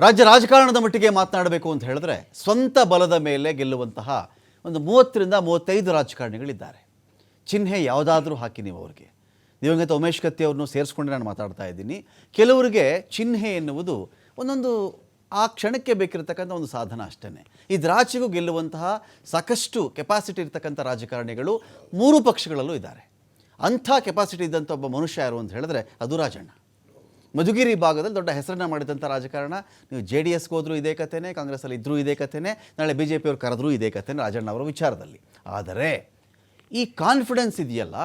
ರಾಜ್ಯ ರಾಜಕಾರಣದ ಮಟ್ಟಿಗೆ ಮಾತನಾಡಬೇಕು ಅಂತ ಹೇಳಿದ್ರೆ ಸ್ವಂತ ಬಲದ ಮೇಲೆ ಗೆಲ್ಲುವಂತಹ ಒಂದು ಮೂವತ್ತರಿಂದ ಮೂವತ್ತೈದು ರಾಜಕಾರಣಿಗಳಿದ್ದಾರೆ. ಚಿಹ್ನೆ ಯಾವುದಾದ್ರೂ ಹಾಕಿ ನೀವು ಅವ್ರಿಗೆ. ದಿವಂಗತ ಉಮೇಶ್ ಕತ್ತಿ ಅವ್ರನ್ನು ಸೇರಿಸ್ಕೊಂಡು ನಾನು ಮಾತಾಡ್ತಾ ಇದ್ದೀನಿ. ಕೆಲವರಿಗೆ ಚಿಹ್ನೆ ಎನ್ನುವುದು ಒಂದೊಂದು ಆ ಕ್ಷಣಕ್ಕೆ ಬೇಕಿರತಕ್ಕಂಥ ಒಂದು ಸಾಧನ ಅಷ್ಟೇ ದ್ರಾಚಿಗೂ ಗೆಲ್ಲುವಂತಹ ಸಾಕಷ್ಟು ಕೆಪಾಸಿಟಿ ಇರತಕ್ಕಂಥ ರಾಜಕಾರಣಿಗಳು ಮೂರು ಪಕ್ಷಗಳಲ್ಲೂ ಇದ್ದಾರೆ. ಅಂಥ ಕೆಪಾಸಿಟಿ ಇದ್ದಂಥ ಒಬ್ಬ ಮನುಷ್ಯ ಯಾರು ಅಂತ ಹೇಳಿದ್ರೆ ಅದು ರಾಜಣ್ಣ. ಮಧುಗಿರಿ ಭಾಗದಲ್ಲಿ ದೊಡ್ಡ ಹೆಸರನ್ನ ಮಾಡಿದಂಥ ರಾಜಕಾರಣ. ನೀವು ಜೆ ಡಿ ಎಸ್ಗೆ ಹೋದರೂ ಇದೇ ಕಥೆನೇ, ಕಾಂಗ್ರೆಸ್ಸಲ್ಲಿ ಇದ್ದರೂ ಇದೇ ಕಥೆನೇ, ನಾಳೆ ಬಿ ಜೆ ಪಿಯವ್ರು ಕರೆದ್ರೂ ಇದೇ ಕಥೆನೇ ರಾಜಣ್ಣ ಅವರ ವಿಚಾರದಲ್ಲಿ. ಆದರೆ ಈ ಕಾನ್ಫಿಡೆನ್ಸ್ ಇದೆಯಲ್ಲ,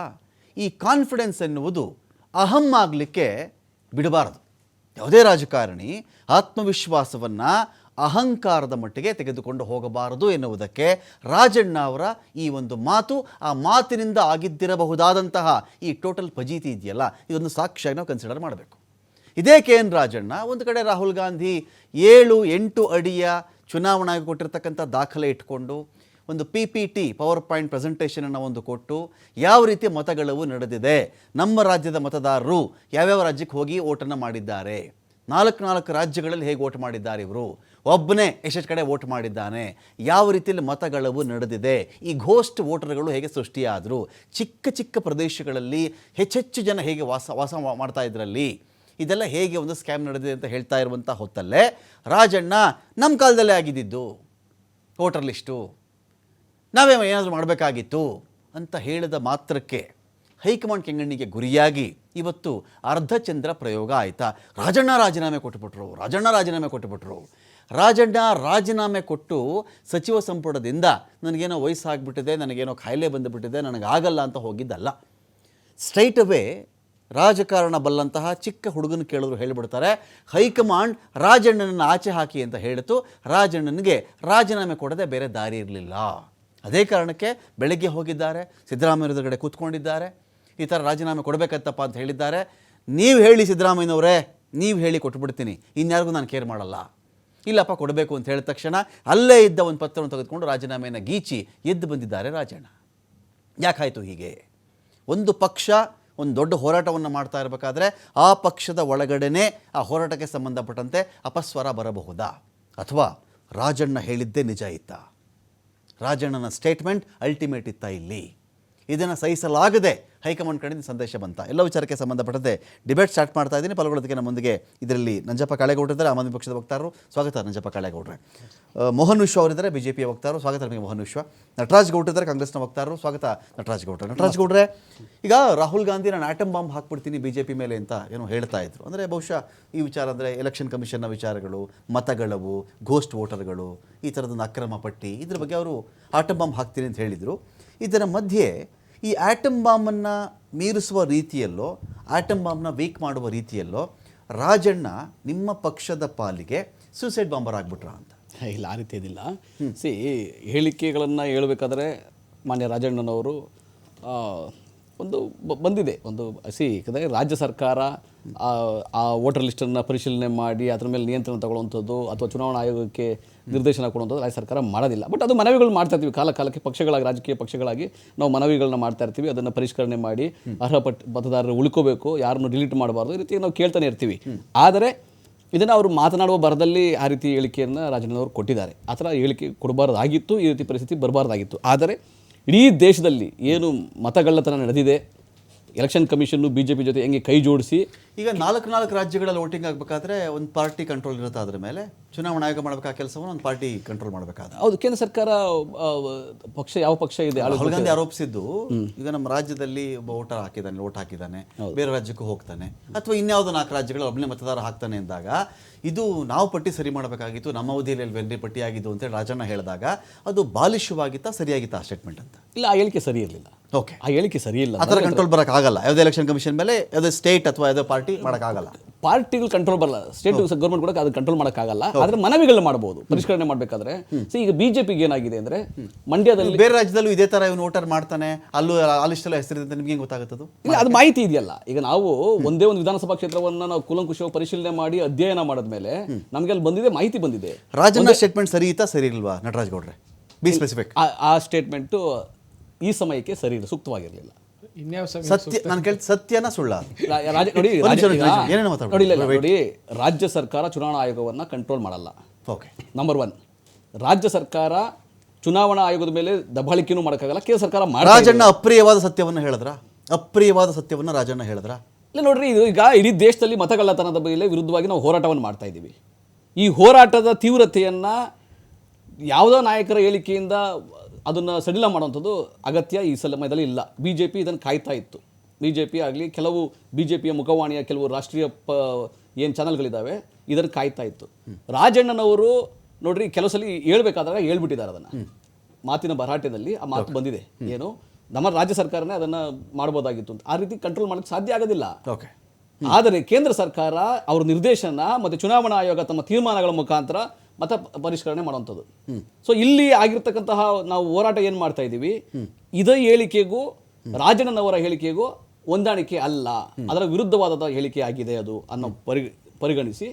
ಈ ಕಾನ್ಫಿಡೆನ್ಸ್ ಎನ್ನುವುದು ಅಹಂ ಆಗಲಿಕ್ಕೆ ಬಿಡಬಾರದು. ಯಾವುದೇ ರಾಜಕಾರಣಿ ಆತ್ಮವಿಶ್ವಾಸವನ್ನು ಅಹಂಕಾರದ ಮಟ್ಟಿಗೆ ತೆಗೆದುಕೊಂಡು ಹೋಗಬಾರದು ಎನ್ನುವುದಕ್ಕೆ ರಾಜಣ್ಣ ಅವರ ಈ ಒಂದು ಮಾತು, ಆ ಮಾತಿನಿಂದ ಆಗಿದ್ದಿರಬಹುದಾದಂತಹ ಈ ಟೋಟಲ್ ಫಜೀತಿ ಇದೆಯಲ್ಲ ಇದೊಂದು ಸಾಕ್ಷಿಯಾಗಿ ನಾವು ಕನ್ಸಿಡರ್ ಮಾಡಬೇಕು. ಇದೇ ಕೆ ಎನ್ ರಾಜಣ್ಣ, ಒಂದು ಕಡೆ ರಾಹುಲ್ ಗಾಂಧಿ ಏಳು, ಎಂಟು ಅಡಿಯ ಚುನಾವಣೆಗೆ ಕೊಟ್ಟಿರ್ತಕ್ಕಂಥ ದಾಖಲೆ ಇಟ್ಕೊಂಡು ಒಂದು P P T power point ಪ್ರೆಸೆಂಟೇಷನನ್ನು ಒಂದು ಕೊಟ್ಟು ಯಾವ ರೀತಿ ಮತಗಳವು ನಡೆದಿದೆ, ನಮ್ಮ ರಾಜ್ಯದ ಮತದಾರರು ಯಾವ್ಯಾವ ರಾಜ್ಯಕ್ಕೆ ಹೋಗಿ ಓಟನ್ನು ಮಾಡಿದ್ದಾರೆ, ನಾಲ್ಕು ನಾಲ್ಕು ರಾಜ್ಯಗಳಲ್ಲಿ ಹೇಗೆ ಓಟ್ ಮಾಡಿದ್ದಾರೆ ಇವರು, ಒಬ್ಬನೇ ಎಷ್ಟೆಷ್ಟು ಕಡೆ ಓಟ್ ಮಾಡಿದ್ದಾನೆ, ಯಾವ ರೀತಿಯಲ್ಲಿ ಮತಗಳವು ನಡೆದಿದೆ, ಈ ಘೋಸ್ಟ್ ವೋಟರ್ಗಳು ಹೇಗೆ ಸೃಷ್ಟಿಯಾದರು, ಚಿಕ್ಕ ಚಿಕ್ಕ ಪ್ರದೇಶಗಳಲ್ಲಿ ಹೆಚ್ಚೆಚ್ಚು ಜನ ಹೇಗೆ ವಾಸ ವಾಸ ಮಾಡ್ತಾ ಇದ್ರಲ್ಲಿ ಇದೆಲ್ಲ ಹೇಗೆ ಒಂದು ಸ್ಕ್ಯಾಮ್ ನಡೆದಿದೆ ಅಂತ ಹೇಳ್ತಾ ಇರುವಂಥ ಹೊತ್ತಲ್ಲೇ, ರಾಜಣ್ಣ ನಮ್ಮ ಕಾಲದಲ್ಲೇ ಆಗಿದ್ದಿದ್ದು ವೋಟರ್ ಲಿಸ್ಟು ನಾವೇ ಏನಾದರೂ ಮಾಡಬೇಕಾಗಿತ್ತು ಅಂತ ಹೇಳಿದ ಮಾತ್ರಕ್ಕೆ ಹೈಕಮಾಂಡ್ ಕೆಂಗಣ್ಣಿಗೆ ಗುರಿಯಾಗಿ ಇವತ್ತು ಅರ್ಧಚಂದ್ರ ಪ್ರಯೋಗ ಆಯಿತಾ? ರಾಜಣ್ಣ ರಾಜೀನಾಮೆ ಕೊಟ್ಟುಬಿಟ್ರು, ರಾಜಣ್ಣ ರಾಜೀನಾಮೆ ಕೊಟ್ಟುಬಿಟ್ರು. ರಾಜಣ್ಣ ರಾಜೀನಾಮೆ ಕೊಟ್ಟು ಸಚಿವ ಸಂಪುಟದಿಂದ ನನಗೇನೋ ವಯಸ್ಸಾಗ್ಬಿಟ್ಟಿದೆ, ನನಗೇನೋ ಖಾಯಿಲೆ ಬಂದುಬಿಟ್ಟಿದೆ, ನನಗಾಗಲ್ಲ ಅಂತ ಹೋಗಿದ್ದಲ್ಲ. ಸ್ಟ್ರೈಟ್ ಅವೇ ರಾಜಕಾರಣ ಬಲ್ಲಂತಹ ಚಿಕ್ಕ ಹುಡುಗನ ಕೇಳಿದ್ರು ಹೇಳಿಬಿಡ್ತಾರೆ, ಹೈಕಮಾಂಡ್ ರಾಜಣ್ಣನನ್ನು ಆಚೆ ಹಾಕಿ ಅಂತ ಹೇಳಿತು. ರಾಜಣ್ಣನಿಗೆ ರಾಜೀನಾಮೆ ಕೊಡದೆ ಬೇರೆ ದಾರಿ ಇರಲಿಲ್ಲ. ಅದೇ ಕಾರಣಕ್ಕೆ ಬೆಳಗ್ಗೆ ಹೋಗಿದ್ದಾರೆ ಸಿದ್ದರಾಮಯ್ಯ ಎದುರುಗಡೆ ಕೂತ್ಕೊಂಡಿದ್ದಾರೆ. ಈ ಥರ ರಾಜೀನಾಮೆ ಕೊಡಬೇಕತ್ತಪ್ಪ ಅಂತ ಹೇಳಿದ್ದಾರೆ. ನೀವು ಹೇಳಿ ಸಿದ್ದರಾಮಯ್ಯನವರೇ, ನೀವು ಹೇಳಿ ಕೊಟ್ಬಿಡ್ತೀನಿ. ಇನ್ಯಾರಿಗೂ ನಾನು ಕೇರ್ ಮಾಡಲ್ಲ. ಇಲ್ಲಪ್ಪ, ಕೊಡಬೇಕು ಅಂತ ಹೇಳಿದ ತಕ್ಷಣ ಅಲ್ಲೇ ಇದ್ದ ಒಂದು ಪತ್ರವನ್ನು ತೆಗೆದುಕೊಂಡು ರಾಜೀನಾಮೆಯನ್ನು ಗೀಚಿ ಎದ್ದು ಬಂದಿದ್ದಾರೆ ರಾಜಣ್ಣ. ಯಾಕಾಯಿತು ಹೀಗೆ? ಒಂದು ಪಕ್ಷ ಒಂದು ದೊಡ್ಡ ಹೋರಾಟವನ್ನು ಮಾಡ್ತಾ ಇರಬೇಕಾದ್ರೆ ಆ ಪಕ್ಷದ ಒಳಗಡೆನೇ ಆ ಹೋರಾಟಕ್ಕೆ ಸಂಬಂಧಪಟ್ಟಂತೆ ಅಪಸ್ವರ ಬರಬಹುದಾ? ಅಥವಾ ರಾಜಣ್ಣ ಹೇಳಿದ್ದೇ ನಿಜ ಇತ್ತ? ರಾಜಣ್ಣನ ಸ್ಟೇಟ್ಮೆಂಟ್ ಅಲ್ಟಿಮೇಟ್ ಇತ್ತ ಇಲ್ಲಿ? ಇದನ್ನು ಸಹಿಸಲಾಗದೆ ಹೈಕಮಾಂಡ್ ಕಡೆಯಿಂದ ಸಂದೇಶ ಬಂತ. ಎಲ್ಲ ವಿಚಾರಕ್ಕೆ ಸಂಬಂಧಪಟ್ಟಂತೆ ಡಿಬೇಟ್ ಸ್ಟಾರ್ಟ್ ಮಾಡ್ತಾ ಇದ್ದೀನಿ. ಪಾಲ್ಗೊಳ್ಳೋದಕ್ಕೆ ನಮ್ಮೊಂದಿಗೆ ಇದರಲ್ಲಿ ನಂಜಪ್ಪ ಕಾಳೇಗೌಡರಿದ್ದಾರೆ ಆಮ್ ಆದ್ಮಿ ಪಕ್ಷದ ವಕ್ತಾರರು. ಸ್ವಾಗತ ನಂಜಪ್ಪ ಕಾಳೇಗೌಡ್ರೆ. ಮೋಹನ್ ವಿಶ್ವ ಅವರಿದ್ದಾರೆ. ಬಿ ಜೆ ಪಿಯ ವಕ್ತಾರರು. ಸ್ವಾಗತ ನಿಮಗೆ ಮೋಹನ್ ವಿಶ್ವ. ನಟರಾಜ್ ಗೌಡ್ರಿದ್ದಾರೆ ಕಾಂಗ್ರೆಸ್ನ ವಕ್ತಾರರು. ಸ್ವಾಗತ ನಟರಾಜ್ ಗೌಡ್ರೆ. ನಟರಾಜ್ ಗೌಡ್ರೆ ಈಗ ರಾಹುಲ್ ಗಾಂಧಿ ನಾನು ಆಟಮ್ ಬಾಂಬ್ ಹಾಕ್ಬಿಡ್ತೀನಿ ಬಿ ಜೆ ಪಿ ಮೇಲೆ ಅಂತ ಏನೋ ಹೇಳ್ತಾ ಇದ್ರು. ಅಂದರೆ ಬಹುಶಃ ಈ ವಿಚಾರ ಅಂದರೆ ಎಲೆಕ್ಷನ್ ಕಮಿಷನ್ನ ವಿಚಾರಗಳು ಮತಗಳವು ಘೋಸ್ಟ್ ವೋಟರ್ಗಳು ಈ ಥರದೊಂದು ಅಕ್ರಮ ಪಟ್ಟಿ ಇದ್ರ ಬಗ್ಗೆ ಅವರು ಆಟಮ್ ಬಾಂಬ್ ಹಾಕ್ತೀನಿ ಅಂತ ಹೇಳಿದರು. ಇದರ ಮಧ್ಯೆ ಈ ಆಟಮ್ ಬಾಂಬನ್ನು ಮೀರಿಸುವ ರೀತಿಯಲ್ಲೋ ಆಟಮ್ ಬಾಂಬ್ನ ವೀಕ್ ಮಾಡುವ ರೀತಿಯಲ್ಲೋ ರಾಜಣ್ಣ ನಿಮ್ಮ ಪಕ್ಷದ ಪಾಲಿಗೆ ಸೂಸೈಡ್ ಬಾಂಬರ್ ಆಗ್ಬಿಟ್ರಾ ಅಂತ. ಇಲ್ಲ ಆ ರೀತಿ ಇದಿಲ್ಲ ಸಿ ಹೇಳಿಕೆಗಳನ್ನು ಹೇಳಬೇಕಾದ್ರೆ ಮಾನ್ಯ ರಾಜಣ್ಣನವರು ಒಂದು ಬ- ಬಂದಿದೆ. ಒಂದು ಸಿ ಯಾಕಂದರೆ ರಾಜ್ಯ ಸರ್ಕಾರ ಆ, ವೋಟರ್ ಲಿಸ್ಟನ್ನು ಪರಿಶೀಲನೆ ಮಾಡಿ ಅದರ ಮೇಲೆ ನಿಯಂತ್ರಣ ತಗೊಳ್ಳುವಂಥದ್ದು ಅಥವಾ ಚುನಾವಣಾ ಆಯೋಗಕ್ಕೆ ನಿರ್ದೇಶನ ಕೊಡುವಂಥದ್ದು ರಾಜ್ಯ ಸರ್ಕಾರ ಮಾಡೋದಿಲ್ಲ. ಬಟ್ ಅದು ಮನವಿಗಳು ಮಾಡ್ತಾ ಇರ್ತೀವಿ. ಕಾಲ ಕಾಲಕ್ಕೆ ಪಕ್ಷಗಳಾಗಿ ರಾಜಕೀಯ ಪಕ್ಷಗಳಾಗಿ ನಾವು ಮನವಿಗಳನ್ನ ಮಾಡ್ತಾ ಇರ್ತೀವಿ. ಅದನ್ನು ಪರಿಷ್ಕರಣೆ ಮಾಡಿ ಅರ್ಹ ಪಟ್ ಮತದಾರರು ಉಳ್ಕೋಬೇಕು ಯಾರನ್ನು ಡಿಲೀಟ್ ಮಾಡಬಾರ್ದು ಈ ರೀತಿ ನಾವು ಕೇಳ್ತಾನೆ ಇರ್ತೀವಿ. ಆದರೆ ಇದನ್ನು ಅವರು ಮಾತನಾಡುವ ಬರದಲ್ಲಿ ಆ ರೀತಿ ಹೇಳಿಕೆಯನ್ನು ರಾಜಣ್ಣನವರು ಕೊಟ್ಟಿದ್ದಾರೆ. ಆ ಥರ ಹೇಳಿಕೆ ಕೊಡಬಾರ್ದಾಗಿತ್ತು ಈ ರೀತಿ ಪರಿಸ್ಥಿತಿ ಬರಬಾರ್ದಾಗಿತ್ತು. ಆದರೆ ಇಡೀ ದೇಶದಲ್ಲಿ ಏನು ಮತಗಳ್ಳತನ ನಡೆದಿದೆ election commission B J P ಜೊತೆ ಹೆಂಗೆ ಕೈ ಜೋಡಿಸಿ? ಈಗ ನಾಲ್ಕು ನಾಲ್ಕು ರಾಜ್ಯಗಳಲ್ಲಿ ವೋಟಿಂಗ್ ಆಗಬೇಕಾದ್ರೆ ಒಂದು ಪಾರ್ಟಿ ಕಂಟ್ರೋಲ್ ಇರುತ್ತೆ ಅದ್ರ ಮೇಲೆ. ಚುನಾವಣಾ ಆಯೋಗ ಮಾಡಬೇಕಾದ ಕೆಲಸವನ್ನು ಒಂದು ಪಾರ್ಟಿ ಕಂಟ್ರೋಲ್ ಮಾಡಬೇಕಾದ ಹೌದು ಕೇಂದ್ರ ಸರ್ಕಾರ ಪಕ್ಷ ಯಾವ ಪಕ್ಷ ಇದೆ? ರಾಹುಲ್ ಗಾಂಧಿ ಆರೋಪಿಸಿದ್ದು ಈಗ ನಮ್ಮ ರಾಜ್ಯದಲ್ಲಿ ಒಬ್ಬ ವೋಟರ್ ಹಾಕಿದ್ದಾನೆ ವೋಟ್ ಹಾಕಿದ್ದಾನೆ. ಬೇರೆ ರಾಜ್ಯಕ್ಕೂ ಹೋಗ್ತಾನೆ. ಅಥವಾ ಇನ್ಯಾವುದೋ ನಾಲ್ಕು ರಾಜ್ಯಗಳ ಒಬ್ಬನೇ ಮತದಾರ ಹಾಕ್ತಾನೆ ಅಂದಾಗ ಇದು ನಾವು ಪಟ್ಟಿ ಸರಿ ಮಾಡಬೇಕಾಗಿತ್ತು ನಮ್ಮ ಅವಧಿಯಲ್ಲಿ ವೆನ್ರಿ ಪಟ್ಟಿ ಆಗಿದ್ದು ಅಂತೇಳಿ ರಾಜಣ್ಣ ಹೇಳಿದಾಗ ಅದು ಬಾಲಿಶವಾಗಿತ್ತಾ ಸರಿಯಾಗಿತ್ತಾ ಸ್ಟೇಟ್ಮೆಂಟ್ ಅಂತ? ಇಲ್ಲ ಆ ಹೇಳಿಕೆ ಸರಿ ಇರಲಿಲ್ಲ. ಓಕೆ ಆ ಹೇಳಿಕೆ ಸರಿ ಇಲ್ಲ. ಆ ಥರ ಕಂಟ್ರೋಲ್ ಆಗಲ್ಲ ಯಾವುದೇ ಎಲೆಕ್ಷನ್ ಕಮಿಷನ್ ಮೇಲೆ ಯಾವುದೇ ಸ್ಟೇಟ್ ಅಥವಾ ಯಾವುದೇ ಪಾರ್ಟಿ ಮಾಡೋಕ್ಕಾಗಲ್ಲ. ಪಾರ್ಟಿಗಳು ಕಂಟ್ರೋಲ್ ಬರಲ್ಲ. ಸ್ಟೇಟ್ ಗೌರ್ಮೆಂಟ್ ಕೂಡ ಅದು ಕಂಟ್ರೋಲ್ ಮಾಡೋಕ್ಕಾಗಲ್ಲ. ಆದರೆ ಮನವಿಗಳು ಮಾಡಬಹುದು ಪರಿಷ್ಕರಣೆ ಮಾಡಬೇಕಾದ್ರೆ. ಸೊ ಈಗ ಬಿಜೆಪಿಗೆ ಏನಾಗಿದೆ ಅಂದ್ರೆ ಮಂಡ್ಯದಲ್ಲಿ ಬೇರೆ ರಾಜ್ಯದಲ್ಲೂ ಇದೇ ಥರ ಇವನು ವೋಟರ್ ಮಾಡ್ತಾನೆ ಅಲ್ಲೂ ಆಲಿಸ್ಟೆಲ್ಲ ಲಿಸ್ಟೆಲ್ಲ ಹೆಸರಿದೆ ಅಂತ ನಿಮ್ಗೆ ಗೊತ್ತಾಗುತ್ತದೆ? ಇಲ್ಲ ಅದು ಮಾಹಿತಿ? ಇದೆಯಲ್ಲ. ಈಗ ನಾವು ಒಂದೇ ಒಂದು ವಿಧಾನಸಭಾ ಕ್ಷೇತ್ರವನ್ನ ನಾವು ಕೂಲಂಕುಷವಾಗಿ ಪರಿಶೀಲನೆ ಮಾಡಿ ಅಧ್ಯಯನ ಮಾಡಿದ ಮೇಲೆ ನಮಗೆ ಅಲ್ಲಿ ಬಂದಿದೆ ಮಾಹಿತಿ ಬಂದಿದೆ. ರಾಜಣ್ಣ ಸ್ಟೇಟ್ಮೆಂಟ್ ಸರಿ ಇತ್ತ ಸರಿ ಇಲ್ವಾ ನಟರಾಜ್ ಗೌಡ್ರೆ? ಬಿ ಸ್ಪೆಸಿಫಿಕ್ ಆ ಸ್ಟೇಟ್ಮೆಂಟು ಈ ಸಮಯಕ್ಕೆ ಸರಿ ಇಲ್ಲ ಸೂಕ್ತವಾಗಿರಲಿಲ್ಲ. ಸತ್ಯ ನಾನು ಕೇಳಿ ಸತ್ಯನ ಸುಳ್ಳ. ರಾಜ ನೋಡಿ. ನೋಡಿ ನೋಡಿ ರಾಜ್ಯ ಸರ್ಕಾರ ಚುನಾವಣಾ ಆಯೋಗವನ್ನ ಕಂಟ್ರೋಲ್ ಮಾಡಲ್ಲ. ಓಕೆ ನಂಬರ್ ಒನ್ ರಾಜ್ಯ ಸರ್ಕಾರ ಚುನಾವಣಾ ಆಯೋಗದ ಮೇಲೆ ದಬ್ಬಾಳಿಕೆನೂ ಮಾಡೋಕ್ಕಾಗಲ್ಲ ಕೇಂದ್ರ ಸರ್ಕಾರ ರಾಜಣ್ಣ ಅಪ್ರಿಯವಾದ ಸತ್ಯವನ್ನ ಹೇಳಿದ್ರ? ಅಪ್ರಿಯವಾದ ಸತ್ಯವನ್ನ ರಾಜಣ್ಣ ಹೇಳಿದ್ರ? ಇಲ್ಲ ನೋಡ್ರಿ ಇದು ಈಗ ಇಡೀ ದೇಶದಲ್ಲಿ ಮತಗಳ್ಳತನದ ಮೇಲೆ ವಿರುದ್ಧವಾಗಿ ನಾವು ಹೋರಾಟವನ್ನು ಮಾಡ್ತಾ ಇದ್ದೀವಿ. ಈ ಹೋರಾಟದ ತೀವ್ರತೆಯನ್ನು ಯಾವುದೋ ನಾಯಕರ ಹೇಳಿಕೆಯಿಂದ ಅದನ್ನು ಸಡಿಲ ಮಾಡುವಂಥದ್ದು ಅಗತ್ಯ ಈ ಸಮಯದಲ್ಲಿ ಇಲ್ಲ. ಬಿ ಜೆ ಪಿ ಇದನ್ನು ಕಾಯ್ತಾ ಇತ್ತು. ಬಿ ಜೆ ಪಿ ಆಗಲಿ ಕೆಲವು ಬಿ ಜೆ ಪಿಯ ಮುಖವಾಣಿಯ ಕೆಲವು ರಾಷ್ಟ್ರೀಯ ಪ ಏನು ಚಾನಲ್ಗಳಿದ್ದಾವೆ ಇದನ್ನು ಕಾಯ್ತಾ ಇತ್ತು. ರಾಜಣ್ಣನವರು ನೋಡ್ರಿ ಕೆಲವು ಸಲ ಹೇಳ್ಬೇಕಾದಾಗ ಹೇಳ್ಬಿಟ್ಟಿದ್ದಾರೆ ಅದನ್ನು. ಮಾತಿನ ಭರಾಟೆಯಲ್ಲಿ ಆ ಮಾತು ಬಂದಿದೆ. ಏನು? ನಮ್ಮ ರಾಜ್ಯ ಸರ್ಕಾರನೇ ಅದನ್ನು ಮಾಡ್ಬೋದಾಗಿತ್ತು ಅಂತ. ಆ ರೀತಿ ಕಂಟ್ರೋಲ್ ಮಾಡೋಕ್ಕೆ ಸಾಧ್ಯ ಆಗೋದಿಲ್ಲ. ಓಕೆ. ಆದರೆ ಕೇಂದ್ರ ಸರ್ಕಾರ ಅವ್ರ ನಿರ್ದೇಶನ ಮತ್ತೆ ಚುನಾವಣಾ ಆಯೋಗ ತಮ್ಮ ತೀರ್ಮಾನಗಳ ಮುಖಾಂತರ ಮತ ಪರಿಷ್ಕರಣೆ ಮಾಡುವಂಥದ್ದು. ಸೊ ಇಲ್ಲಿ ಆಗಿರ್ತಕ್ಕಂತಹ ನಾವು ಹೋರಾಟ ಏನು ಮಾಡ್ತಾ ಇದ್ದೀವಿ? ಇದೇ ಹೇಳಿಕೆಗೂ ರಾಜಣ್ಣನವರ ಹೇಳಿಕೆಗೂ ಹೊಂದಾಣಿಕೆ ಅಲ್ಲ. ಅದರ ವಿರುದ್ಧವಾದ ಹೇಳಿಕೆ ಆಗಿದೆ ಅದು ಅನ್ನೋ ಪರಿ ಪರಿಗಣಿಸಿ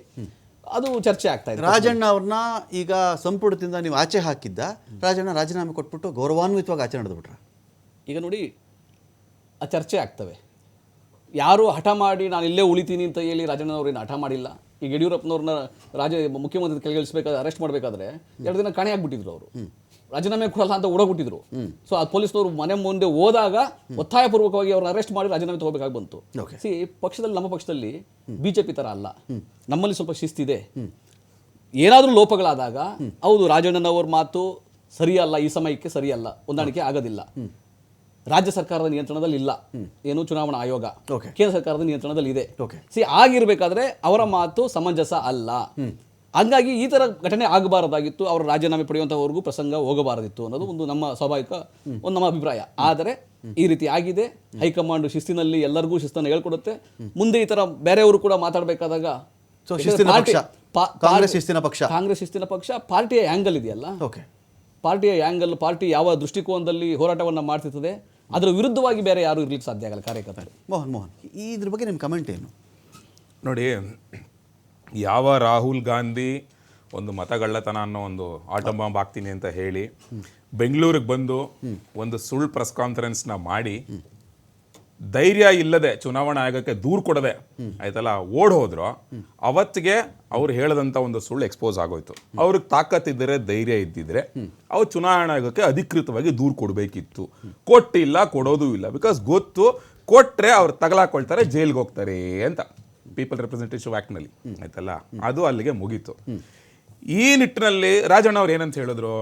ಅದು ಚರ್ಚೆ ಆಗ್ತಾ ಇದೆ ರಾಜಣ್ಣ ಅವ್ರನ್ನ ಈಗ ಸಂಪುಟದಿಂದ ನೀವು ಆಚೆ ಹಾಕಿದ್ದ ರಾಜಣ್ಣ ರಾಜೀನಾಮೆ ಕೊಟ್ಬಿಟ್ಟು ಗೌರವಾನ್ವಿತವಾಗಿ ಆಚೆ ನಡೆದ್ಬಿಟ್ರ? ಈಗ ನೋಡಿ ಆ ಚರ್ಚೆ ಆಗ್ತವೆ. ಯಾರು ಹಠ ಮಾಡಿ ನಾನು ಇಲ್ಲೇ ಉಳಿತೀನಿ ಅಂತ ಹೇಳಿ ರಾಜಣ್ಣನವ್ರೇನು ಹಠ ಮಾಡಿಲ್ಲ? ಈಗ ಯಡಿಯೂರಪ್ಪನವ್ರನ್ನ ರಾಜ ಮುಖ್ಯಮಂತ್ರಿ ಕೆಳಗಿಳಿಸಬೇಕಾದ್ರೆ ಅರೆಸ್ಟ್ ಮಾಡಬೇಕಾದ್ರೆ ಎರಡು ದಿನ ಕಾಣೆ ಆಗ್ಬಿಟ್ಟಿದ್ರು ಅವರು. ರಾಜೀನಾಮೆ ಕೊಡಲ್ಲ ಅಂತ ಓಡೋಗ್ಬಿಟ್ಟಿದ್ರು. ಸೊ ಆ ಪೊಲೀಸ್ನವರು ಮನೆ ಮುಂದೆ ಹೋದಾಗ ಒತ್ತಾಯಪೂರ್ವಕವಾಗಿ ಅವ್ರನ್ನ ಅರೆಸ್ಟ್ ಮಾಡಿ ರಾಜೀನಾಮೆ ತಗೋಬೇಕಾಗಿ ಬಂತು. ಸಿ ಪಕ್ಷದಲ್ಲಿ ನಮ್ಮ ಪಕ್ಷದಲ್ಲಿ ಬಿಜೆಪಿ ತರ ಅಲ್ಲ. ನಮ್ಮಲ್ಲಿ ಸ್ವಲ್ಪ ಶಿಸ್ತಿದೆ. ಏನಾದರೂ ಲೋಪಗಳಾದಾಗ ಹೌದು ರಾಜಣ್ಣನವ್ರ ಮಾತು ಸರಿಯಲ್ಲ ಈ ಸಮಯಕ್ಕೆ ಸರಿಯಲ್ಲ ಹೊಂದಾಣಿಕೆ ಆಗೋದಿಲ್ಲ. ರಾಜ್ಯ ಸರ್ಕಾರದ ನಿಯಂತ್ರಣದಲ್ಲಿ ಇಲ್ಲ. ಏನು ಚುನಾವಣಾ ಆಯೋಗ. ಕೇಂದ್ರ ಸರ್ಕಾರದ ನಿಯಂತ್ರಣದಲ್ಲಿ ಇದೆ. ಸಿ ಆಗಿರ್ಬೇಕಾದ್ರೆ ಅವರ ಮಾತು ಸಮಂಜಸ ಅಲ್ಲ. ಹಂಗಾಗಿ ಈ ತರ ಘಟನೆ ಆಗಬಾರದಾಗಿತ್ತು ಅವರ ರಾಜೀನಾಮೆ ಪಡೆಯುವಂತಹವರೆಗೂ ಪ್ರಸಂಗ ಹೋಗಬಾರದಿತ್ತು ಅನ್ನೋದು ಒಂದು ನಮ್ಮ ಸ್ವಾಭಾವಿಕ ಒಂದು ನಮ್ಮ ಅಭಿಪ್ರಾಯ. ಆದರೆ ಈ ರೀತಿ ಆಗಿದೆ. ಹೈಕಮಾಂಡ್ ಶಿಸ್ತಿನಲ್ಲಿ ಎಲ್ಲರಿಗೂ ಶಿಸ್ತನ್ನು ಹೇಳ್ಕೊಡುತ್ತೆ. ಮುಂದೆ ಈ ತರ ಬೇರೆಯವರು ಕೂಡ ಮಾತಾಡಬೇಕಾದಾಗ. ಕಾಂಗ್ರೆಸ್ ಶಿಸ್ತಿನ ಪಕ್ಷ. ಕಾಂಗ್ರೆಸ್ ಶಿಸ್ತಿನ ಪಕ್ಷ ಪಾರ್ಟಿಯ ಆ್ಯಂಗಲ್ ಇದೆಯಲ್ಲ? ಓಕೆ ಪಾರ್ಟಿಯ ಆ್ಯಂಗಲ್ ಪಾರ್ಟಿ ಯಾವ ದೃಷ್ಟಿಕೋನದಲ್ಲಿ ಹೋರಾಟವನ್ನು ಮಾಡ್ತಿರ್ತದೆ? ಅದರ ವಿರುದ್ಧವಾಗಿ ಬೇರೆ ಯಾರು ಇರ್ಲಿಕ್ಕೆ ಸಾಧ್ಯ ಆಗಲ್ಲ ಕಾರ್ಯಕರ್ತರು. ಮೋಹನ್ ಮೋಹನ್ ಇದ್ರ ಬಗ್ಗೆ ನಿಮ್ಮ ಕಮೆಂಟ್ ಏನು? ನೋಡಿ ಯಾವ ರಾಹುಲ್ ಗಾಂಧಿ ಒಂದು ಮತಗಳ್ಳತನ ಅನ್ನೋ ಒಂದು ಆಟೋ ಬಾಂಬ್ ಹಾಕ್ತೀನಿ ಅಂತ ಹೇಳಿ ಬೆಂಗಳೂರಿಗೆ ಬಂದು ಒಂದು ಸುಳ್ಳು ಪ್ರೆಸ್ ಕಾನ್ಫರೆನ್ಸ್ನ ಮಾಡಿ ಧೈರ್ಯ ಇಲ್ಲದೆ ಚುನಾವಣಾ ಆಯೋಗಕ್ಕೆ ದೂರು ಕೊಡದೆ ಆಯ್ತಲ್ಲ, ಓಡ್ ಹೋದ್ರು. ಅವತ್ತಿಗೆ ಅವ್ರು ಹೇಳದಂತ ಒಂದು ಸುಳ್ಳು ಎಕ್ಸ್ಪೋಸ್ ಆಗೋಯ್ತು. ಅವ್ರಿಗೆ ತಾಕತ್ತಿದ್ದರೆ ಧೈರ್ಯ ಇದ್ದಿದ್ರೆ ಅವ್ರು ಚುನಾವಣಾ ಆಯೋಗಕ್ಕೆ ಅಧಿಕೃತವಾಗಿ ದೂರು ಕೊಡಬೇಕಿತ್ತು. ಕೊಟ್ಟಿಲ್ಲ, ಕೊಡೋದು ಇಲ್ಲ. ಬಿಕಾಸ್ ಗೊತ್ತು, ಕೊಟ್ರೆ ಅವ್ರು ತಗಲಾಕೊಳ್ತಾರೆ, ಜೈಲ್ಗೆ ಹೋಗ್ತಾರೆ ಅಂತ. ಪೀಪಲ್ ರೆಪ್ರೆಸೆಂಟೇಟಿವ್ ಆ್ಯಕ್ಟ್ನಲ್ಲಿ ಆಯ್ತಲ್ಲ? ಅದು ಅಲ್ಲಿಗೆ ಮುಗೀತು. ಈ ನಿಟ್ಟಿನಲ್ಲಿ ರಾಜಣ್ಣ ಅವ್ರು ಏನಂತ ಹೇಳಿದ್ರು?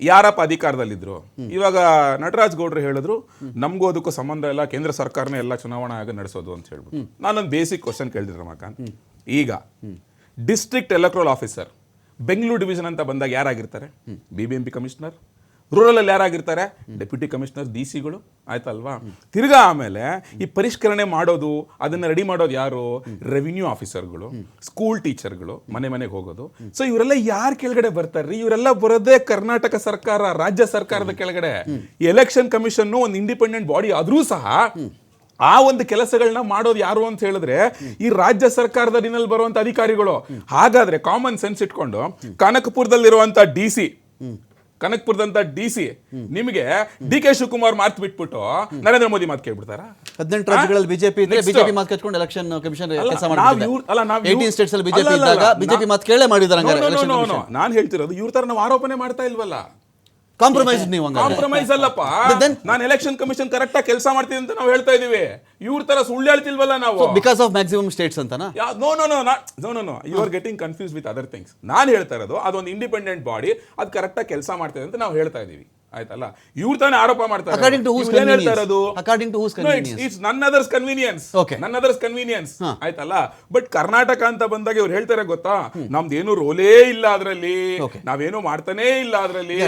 ಯಾರಪ್ಪ ಅಧಿಕಾರದಲ್ಲಿದ್ರು? ಇವಾಗ ನಟರಾಜ್ ಗೌಡ್ರು ಹೇಳಿದ್ರು ನಮಗೂ ಅದಕ್ಕೂ ಸಂಬಂಧ ಇಲ್ಲ ಕೇಂದ್ರ ಸರ್ಕಾರನೇ ಎಲ್ಲ ಚುನಾವಣಾ ಆಗ ನಡೆಸೋದು ಅಂತ ಹೇಳ್ಬಿಟ್ಟು. ನಾನೊಂದು ಬೇಸಿಕ್ ಕ್ವಶನ್ ಕೇಳಿದ್ರು ರಮಾಕಾಂತ್. ಈಗ district electoral officer Bengaluru division ಅಂತ ಬಂದಾಗ ಯಾರಾಗಿರ್ತಾರೆ? B B M P commissioner rural ಅಲ್ಲಿ ಯಾರಾಗಿರ್ತಾರೆ? ಡೆಪ್ಯೂಟಿ ಕಮಿಷನರ್ ಡಿ ಸಿಗಳು ಆಯ್ತಲ್ವಾ? ತಿರ್ಗಾ ಆಮೇಲೆ ಈ ಪರಿಷ್ಕರಣೆ ಮಾಡೋದು, ಅದನ್ನ ರೆಡಿ ಮಾಡೋದು ಯಾರು? ರೆವಿನ್ಯೂ ಆಫೀಸರ್ಗಳು ಸ್ಕೂಲ್ ಟೀಚರ್ಗಳು ಮನೆ ಮನೆಗೆ ಹೋಗೋದು. ಸೊ ಇವರೆಲ್ಲ ಯಾರ ಕೆಳಗಡೆ ಬರ್ತಾರ್ರಿ? ಇವರೆಲ್ಲ ಬರೋದೇ ಕರ್ನಾಟಕ ಸರ್ಕಾರ, ರಾಜ್ಯ ಸರ್ಕಾರದ ಕೆಳಗಡೆ. ಎಲೆಕ್ಷನ್ ಕಮಿಷನ್ ಒಂದು ಇಂಡಿಪೆಂಡೆಂಟ್ ಬಾಡಿ ಆದರೂ ಸಹ ಆ ಒಂದು ಕೆಲಸಗಳನ್ನ ಮಾಡೋದು ಯಾರು ಅಂತ ಹೇಳಿದ್ರೆ ಈ ರಾಜ್ಯ ಸರ್ಕಾರದ ಅಡಿನಲ್ಲಿ ಬರುವಂತ ಅಧಿಕಾರಿಗಳು. ಹಾಗಾದ್ರೆ ಕಾಮನ್ ಸೆನ್ಸ್ ಇಟ್ಕೊಂಡು, ಕನಕಪುರದಲ್ಲಿರುವಂತ ಡಿ ಸಿ ಕನಕಪುರದಂತ ಡಿ ಸಿ ನಿಮಗೆ ಡಿ ಕೆ ಶಿವಕುಮಾರ್ ಮಾತು ಬಿಟ್ಬಿಟ್ಟು ನರೇಂದ್ರ ಮೋದಿ ಮಾತು ಕೇಳ್ಬಿಡ್ತಾರ? ಹದಿನೆಂಟು ರಾಜ್ಯಗಳಲ್ಲಿ ಬಿಜೆಪಿ ಬಿಜೆಪಿ ಮಾತು ಕಟ್ಕೊಂಡು ಎಲೆಕ್ಷನ್ ಕಮಿಷನ್ ಕೆಲಸ ಮಾಡಿದ್ದಾರೆ ಸ್ಟೇಟ್ಸ್ ಅಲ್ಲಿ ಬಿಜೆಪಿ ಇದ್ದಾಗ ಬಿಜೆಪಿ ಮಾತು ಕೇಳೇ ಮಾಡಿದ್ದಾರೆ. ನಾನ್ ಹೇಳ್ತಿರೋದು ಇವ್ರ ತರ ನಾವು ಆರೋಪನೆ ಮಾಡ್ತಾ ಇಲ್ವಲ್ಲ? ಕಾಂಪ್ರಮೈಸ್ ನೀವು ಕಾಂಪ್ರಮೈಸ್ ಅಲ್ಲಪ್ಪ. ನಾನು ಎಲೆಕ್ಷನ್ ಕಮಿಷನ್ ಕರೆಕ್ಟ್ ಆಗಿ ಕೆಲಸ ಮಾಡ್ತೀನಿ ಅಂತ ನಾವು ಹೇಳ್ತಾ ಇದೀವಿ. ಇವ್ರ ತರ ಸುಳ್ಳು ಹೇಳ್ತಿಲ್ವಲ್ಲ ನಾವು. ಬಿಕಾಸ್ ಆಫ್ ಮ್ಯಾಕ್ಸಿಮಮ್ ಸ್ಟೇಟ್ಸ್ ಅಂತ no no no no no no you are getting confuse with other things ನಾನು ಹೇಳ್ತಾ ಇರೋದು ಅದೊಂದು ಇಂಡಿಪೆಂಡೆಂಟ್ ಬಾಡಿ ಅದು ಕರೆಕ್ಟಾಗಿ ಕೆಲಸ ಮಾಡ್ತಿದೆ ಅಂತ ನಾವು ಹೇಳ್ತಾ ಇದೀವಿ. ಆಯ್ತಲ್ಲ? ಇವ್ರ ತಾನೇ ಆರೋಪ ಮಾಡ್ತಾರೆ ಅಕಾರ್ಡಿಂಗ್ ಟು ಹೂಸ್ ಹೇಳ್ತಾ ಇರೋದು? According to whose convenience? It's none others convenience okay none others convenience ಆಯ್ತಲ್ಲ? ಬಟ್ ಕರ್ನಾಟಕ ಅಂತ ಬಂದಾಗ ಇವ್ರು ಹೇಳ್ತಾರೆ ಗೊತ್ತಾ? ನಮ್ದೇನು ರೋಲೇ ಇಲ್ಲ ಅದರಲ್ಲಿ. ನಾವೇನು ಮಾಡ್ತಾನೇ ಇಲ್ಲ ಅದ್ರಲ್ಲಿ.